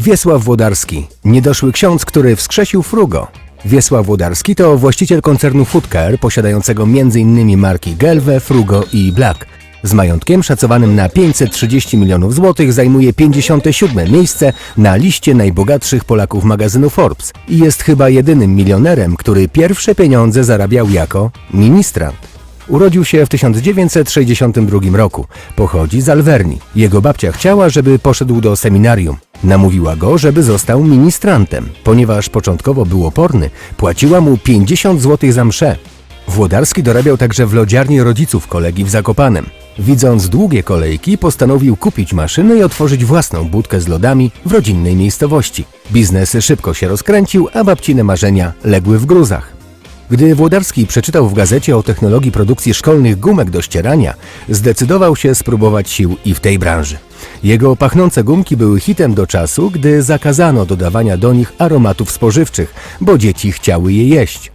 Wiesław Włodarski, niedoszły ksiądz, który wskrzesił Frugo. Wiesław Włodarski to właściciel koncernu Foodcare, posiadającego m.in. marki Gelwe, Frugo i Black. Z majątkiem szacowanym na 530 milionów złotych zajmuje 57 miejsce na liście najbogatszych Polaków magazynu Forbes i jest chyba jedynym milionerem, który pierwsze pieniądze zarabiał jako ministrant. Urodził się w 1962 roku. Pochodzi z Alverni. Jego babcia chciała, żeby poszedł do seminarium. Namówiła go, żeby został ministrantem. Ponieważ początkowo był oporny, płaciła mu 50 zł za mszę. Włodarski dorabiał także w lodziarni rodziców kolegi w Zakopanem. Widząc długie kolejki, postanowił kupić maszynę i otworzyć własną budkę z lodami w rodzinnej miejscowości. Biznes szybko się rozkręcił, a babcine marzenia legły w gruzach. Gdy Włodarski przeczytał w gazecie o technologii produkcji szkolnych gumek do ścierania, zdecydował się spróbować sił i w tej branży. Jego pachnące gumki były hitem do czasu, gdy zakazano dodawania do nich aromatów spożywczych, bo dzieci chciały je jeść.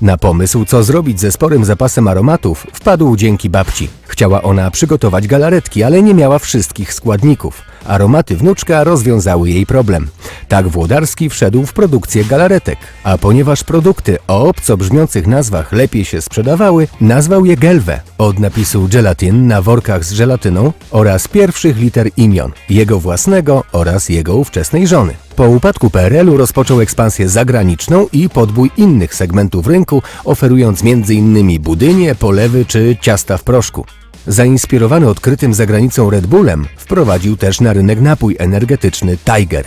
Na pomysł, co zrobić ze sporym zapasem aromatów, wpadł dzięki babci. Chciała ona przygotować galaretki, ale nie miała wszystkich składników. Aromaty wnuczka rozwiązały jej problem. Tak Włodarski wszedł w produkcję galaretek, a ponieważ produkty o obco brzmiących nazwach lepiej się sprzedawały, nazwał je Gelwe od napisu gelatin na workach z żelatyną oraz pierwszych liter imion, jego własnego oraz jego ówczesnej żony. Po upadku PRL-u rozpoczął ekspansję zagraniczną i podbój innych segmentów rynku, oferując m.in. budynie, polewy czy ciasta w proszku. Zainspirowany odkrytym za granicą Red Bullem, wprowadził też na rynek napój energetyczny Tiger.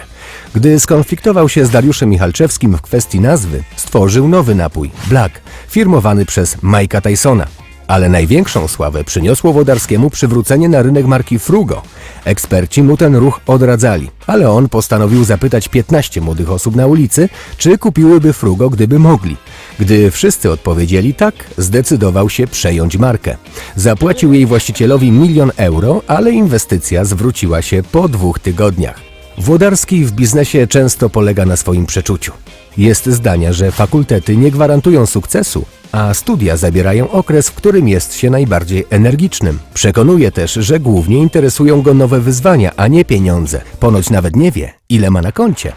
Gdy skonfliktował się z Dariuszem Michalczewskim w kwestii nazwy, stworzył nowy napój Black, firmowany przez Mike'a Tysona. Ale największą sławę przyniosło Wodarskiemu przywrócenie na rynek marki Frugo. Eksperci mu ten ruch odradzali, ale on postanowił zapytać 15 młodych osób na ulicy, czy kupiłyby Frugo, gdyby mogli. Gdy wszyscy odpowiedzieli tak, zdecydował się przejąć markę. Zapłacił jej właścicielowi milion euro, ale inwestycja zwróciła się po dwóch tygodniach. Włodarski w biznesie często polega na swoim przeczuciu. Jest zdania, że fakultety nie gwarantują sukcesu, a studia zabierają okres, w którym jest się najbardziej energicznym. Przekonuje też, że głównie interesują go nowe wyzwania, a nie pieniądze. Ponoć nawet nie wie, ile ma na koncie.